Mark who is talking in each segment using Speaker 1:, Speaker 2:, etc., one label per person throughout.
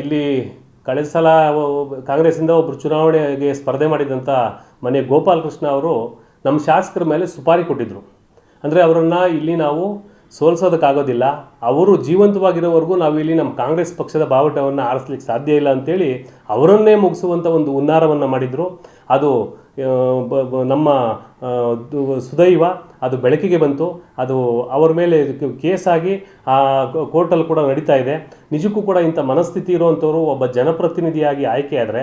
Speaker 1: ಇಲ್ಲಿ ಕಳೆದ ಸಲ ಕಾಂಗ್ರೆಸ್ಸಿಂದ ಒಬ್ಬರು ಚುನಾವಣೆಗೆ ಸ್ಪರ್ಧೆ ಮಾಡಿದಂಥ ಮನೆ ಗೋಪಾಲ್ ಕೃಷ್ಣ ಅವರು ನಮ್ಮ ಶಾಸಕರ ಮೇಲೆ ಸುಪಾರಿ ಕೊಟ್ಟಿದ್ದರು ಅಂದರೆ ಅವರನ್ನು ಇಲ್ಲಿ ನಾವು ಸೋಲ್ಸೋದಕ್ಕಾಗೋದಿಲ್ಲ. ಅವರು ಜೀವಂತವಾಗಿರೋವರೆಗೂ ನಾವು ಇಲ್ಲಿ ನಮ್ಮ ಕಾಂಗ್ರೆಸ್ ಪಕ್ಷದ ಬಾವುಟವನ್ನು ಆರಿಸ್ಲಿಕ್ಕೆ ಸಾಧ್ಯ ಇಲ್ಲ ಅಂತೇಳಿ ಅವರನ್ನೇ ಮುಗಿಸುವಂಥ ಒಂದು ಹುನ್ನಾರವನ್ನು ಮಾಡಿದರು. ಅದು ನಮ್ಮ ಸುದೈವ ಅದು ಬೆಳಕಿಗೆ ಬಂತು. ಅದು ಅವರ ಮೇಲೆ ಕೇಸಾಗಿ ಆ ಕೋರ್ಟಲ್ಲಿ ಕೂಡ ನಡೀತಾ ಇದೆ. ನಿಜಕ್ಕೂ ಕೂಡ ಇಂಥ ಮನಸ್ಥಿತಿ ಇರುವಂಥವ್ರು ಒಬ್ಬ ಜನಪ್ರತಿನಿಧಿಯಾಗಿ ಆಯ್ಕೆಯಾದರೆ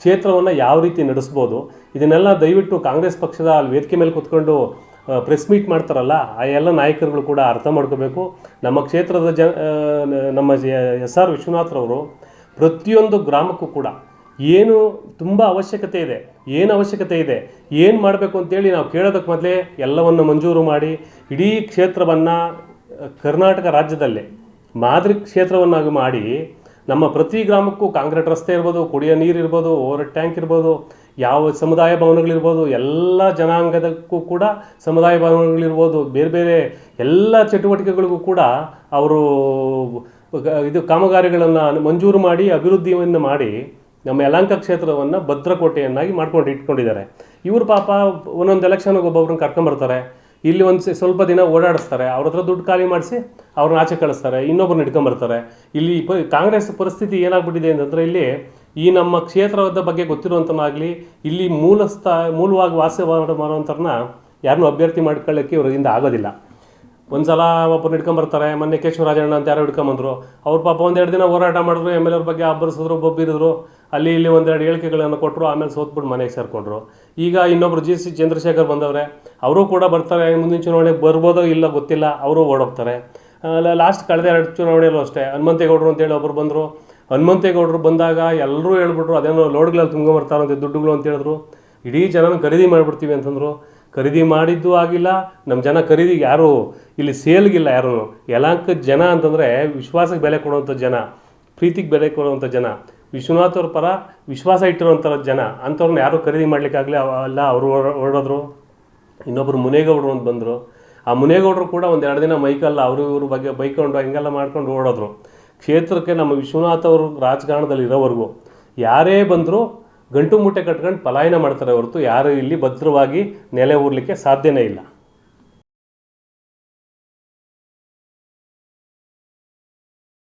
Speaker 1: ಕ್ಷೇತ್ರವನ್ನು ಯಾವ ರೀತಿ ನಡೆಸ್ಬೋದು? ಇದನ್ನೆಲ್ಲ ದಯವಿಟ್ಟು ಕಾಂಗ್ರೆಸ್ ಪಕ್ಷದ ಅಲ್ಲಿ ವೇದಿಕೆ ಮೇಲೆ ಕೂತ್ಕೊಂಡು ಪ್ರೆಸ್ ಮೀಟ್ ಮಾಡ್ತಾರಲ್ಲ, ಆ ಎಲ್ಲ ನಾಯಕರುಗಳು ಕೂಡ ಅರ್ಥ ಮಾಡ್ಕೋಬೇಕು. ನಮ್ಮ ಕ್ಷೇತ್ರದ ಜ ನಮ್ಮ ಎಸ್ ಆರ್ ವಿಶ್ವನಾಥ್ರವರು ಪ್ರತಿಯೊಂದು ಗ್ರಾಮಕ್ಕೂ ಕೂಡ ಏನು ತುಂಬ ಅವಶ್ಯಕತೆ ಇದೆ, ಏನು ಅವಶ್ಯಕತೆ ಇದೆ, ಏನು ಮಾಡಬೇಕು ಅಂತೇಳಿ ನಾವು ಕೇಳೋದಕ್ಕೆ ಮೊದಲೇ ಎಲ್ಲವನ್ನು ಮಂಜೂರು ಮಾಡಿ, ಇಡೀ ಕ್ಷೇತ್ರವನ್ನು ಕರ್ನಾಟಕ ರಾಜ್ಯದಲ್ಲೇ ಮಾದರಿ ಕ್ಷೇತ್ರವನ್ನಾಗಿ ಮಾಡಿ, ನಮ್ಮ ಪ್ರತಿ ಗ್ರಾಮಕ್ಕೂ ಕಾಂಕ್ರೀಟ್ ರಸ್ತೆ ಇರ್ಬೋದು, ಕುಡಿಯೋ ನೀರು ಇರ್ಬೋದು ಓವರ್ ಟ್ಯಾಂಕ್ ಇರ್ಬೋದು, ಯಾವ ಸಮುದಾಯ ಭವನಗಳಿರ್ಬೋದು ಎಲ್ಲ ಜನಾಂಗದಕ್ಕೂ ಕೂಡ ಸಮುದಾಯ ಭವನಗಳಿರ್ಬೋದು ಬೇರೆ ಬೇರೆ ಎಲ್ಲ ಚಟುವಟಿಕೆಗಳಿಗೂ ಕೂಡ ಅವರು ಇದು ಕಾಮಗಾರಿಗಳನ್ನು ಮಂಜೂರು ಮಾಡಿ, ಅಭಿವೃದ್ಧಿಯನ್ನು ಮಾಡಿ ನಮ್ಮ ಯಲಾಂಕ ಕ್ಷೇತ್ರವನ್ನು ಭದ್ರಕೋಟೆಯನ್ನಾಗಿ ಮಾಡ್ಕೊಂಡು ಇಟ್ಕೊಂಡಿದ್ದಾರೆ. ಇವರು ಪಾಪ ಒಂದೊಂದು ಎಲೆಕ್ಷನ್ಗೆ ಒಬ್ಬೊಬ್ರನ್ನ ಕರ್ಕೊಂಬರ್ತಾರೆ ಇಲ್ಲಿ ಒಂದು ಸ್ವಲ್ಪ ದಿನ ಓಡಾಡಿಸ್ತಾರೆ. ಅವ್ರ ಹತ್ರ ದುಡ್ಡು ಖಾಲಿ ಮಾಡಿಸಿ ಅವ್ರನ್ನ ಆಚೆ ಕಳಿಸ್ತಾರೆ. ಇನ್ನೊಬ್ಬರನ್ನ ಇಟ್ಕೊಂಬರ್ತಾರೆ. ಇಲ್ಲಿ ಕಾಂಗ್ರೆಸ್ ಪರಿಸ್ಥಿತಿ ಏನಾಗ್ಬಿಟ್ಟಿದೆ ಅಂತಂದರೆ ಇಲ್ಲಿ ಈ ನಮ್ಮ ಕ್ಷೇತ್ರದ ಬಗ್ಗೆ ಗೊತ್ತಿರುವಂಥನಾಗಲಿ ಇಲ್ಲಿ ಮೂಲಸ್ಥ ಮೂಲವಾಗಿ ವಾಸ ಮಾಡುವಂಥವ್ರನ್ನ ಯಾರನ್ನೂ ಅಭ್ಯರ್ಥಿ ಮಾಡ್ಕೊಳ್ಳೋಕ್ಕೆ ಇವರಿಂದ ಆಗೋದಿಲ್ಲ. ಒಂದ್ಸಲ ಒಬ್ಬರು ಹಿಡ್ಕೊಂಬರ್ತಾರೆ, ಮೊನ್ನೆ ಕೇಶವರಾಜಣ್ಣ ಅಂತ ಯಾರೋ ಹಿಡ್ಕೊಂಬಂದ್ರು. ಅವ್ರ ಪಾಪ ಒಂದೆರಡು ದಿನ ಹೋರಾಟ ಮಾಡಿದ್ರು ಎಂ ಎಲ್ ಅವ್ರ ಬಗ್ಗೆ ಅಬ್ಬರಿಸಿದ್ರು, ಬೊಬ್ಬಿರಿದ್ರು. ಅಲ್ಲಿ ಇಲ್ಲಿ ಒಂದೆರಡು ಹೇಳಿಕೆಗಳನ್ನು ಕೊಟ್ಟರು ಆಮೇಲೆ ಸೋತ್ಬಿಟ್ಟು ಮನೆಗೆ ಸೇರಿಕೊಂಡ್ರು. ಈಗ ಇನ್ನೊಬ್ರು ಜಿ ಸಿ ಚಂದ್ರಶೇಖರ್ ಬಂದವ್ರೆ, ಅವರು ಕೂಡ ಬರ್ತಾರೆ, ಮುಂದಿನ ಚುನಾವಣೆಗೆ ಬರ್ಬೋದೋ ಇಲ್ಲ ಗೊತ್ತಿಲ್ಲ, ಅವರು ಓಡೋಗ್ತಾರೆ. ಲಾಸ್ಟ್ ಕಳೆದ ಎರಡು ಚುನಾವಣೆಯಲ್ಲೂ ಅಷ್ಟೇ, ಹನುಮಂತೇಗೌಡರು ಅಂತೇಳಿ ಒಬ್ಬರು ಬಂದರು. ಹನುಮಂತೇಗೌಡರು ಬಂದಾಗ ಎಲ್ಲರೂ ಹೇಳ್ಬಿಟ್ರು, ಅದೇನೋ ಲೋಡ್ಗಳಲ್ಲಿ ತುಂಬ್ಕೊಂಬರ್ತಾರಂತೆ ದುಡ್ಡುಗಳು ಅಂತ ಹೇಳಿದ್ರು. ಇಡೀ ಜನನ ಖರೀದಿ ಮಾಡಿಬಿಡ್ತೀವಿ ಅಂತಂದರು. ಖರೀದಿ ಮಾಡಿದ್ದು ಆಗಿಲ್ಲ ನಮ್ಮ ಜನ ಖರೀದಿಗೆ ಯಾರು, ಇಲ್ಲಿ ಸೇಲ್ಗಿಲ್ಲ ಯಾರು. ಯಲಾಂಕ ಜನ ಅಂತಂದರೆ ವಿಶ್ವಾಸಕ್ಕೆ ಬೆಲೆ ಕೊಡುವಂಥ ಜನ, ಪ್ರೀತಿಗೆ ಬೆಲೆ ಕೊಡುವಂಥ ಜನ ವಿಶ್ವನಾಥ್ ಅವ್ರ ಪರ ವಿಶ್ವಾಸ ಇಟ್ಟಿರುವಂಥ ಜನ, ಅಂಥವ್ರನ್ನ ಯಾರೂ ಖರೀದಿ ಮಾಡಲಿಕ್ಕಾಗಲಿ ಅಲ್ಲ, ಅವರು ಹೊರಡೋದ್ರು ಇನ್ನೊಬ್ಬರು ಮುನೇಗೌಡರು ಅಂತ ಬಂದರು. ಆ ಮುನೇಗೌಡರು ಕೂಡ ಒಂದು ಎರಡು ದಿನ ಮೈಕಲ್ಲ ಅವರು ಇವ್ರ ಬಗ್ಗೆ ಬೈಕೊಂಡು ಹಿಂಗೆಲ್ಲ ಮಾಡ್ಕೊಂಡು ಓಡೋದ್ರು. ಕ್ಷೇತ್ರಕ್ಕೆ ನಮ್ಮ ವಿಶ್ವನಾಥ್ ಅವರು ರಾಜಕಾರಣದಲ್ಲಿ ಇರೋವರೆಗೂ ಯಾರೇ ಬಂದರೂ ಗಂಟು ಮೂಟೆ ಕಟ್ಕೊಂಡು ಪಲಾಯನ ಮಾಡ್ತಾರೆ ಹೊರತು ಯಾರು ಇಲ್ಲಿ ಭದ್ರವಾಗಿ ನೆಲೆ ಊರಲಿಕ್ಕೆ ಸಾಧ್ಯನೇ ಇಲ್ಲ.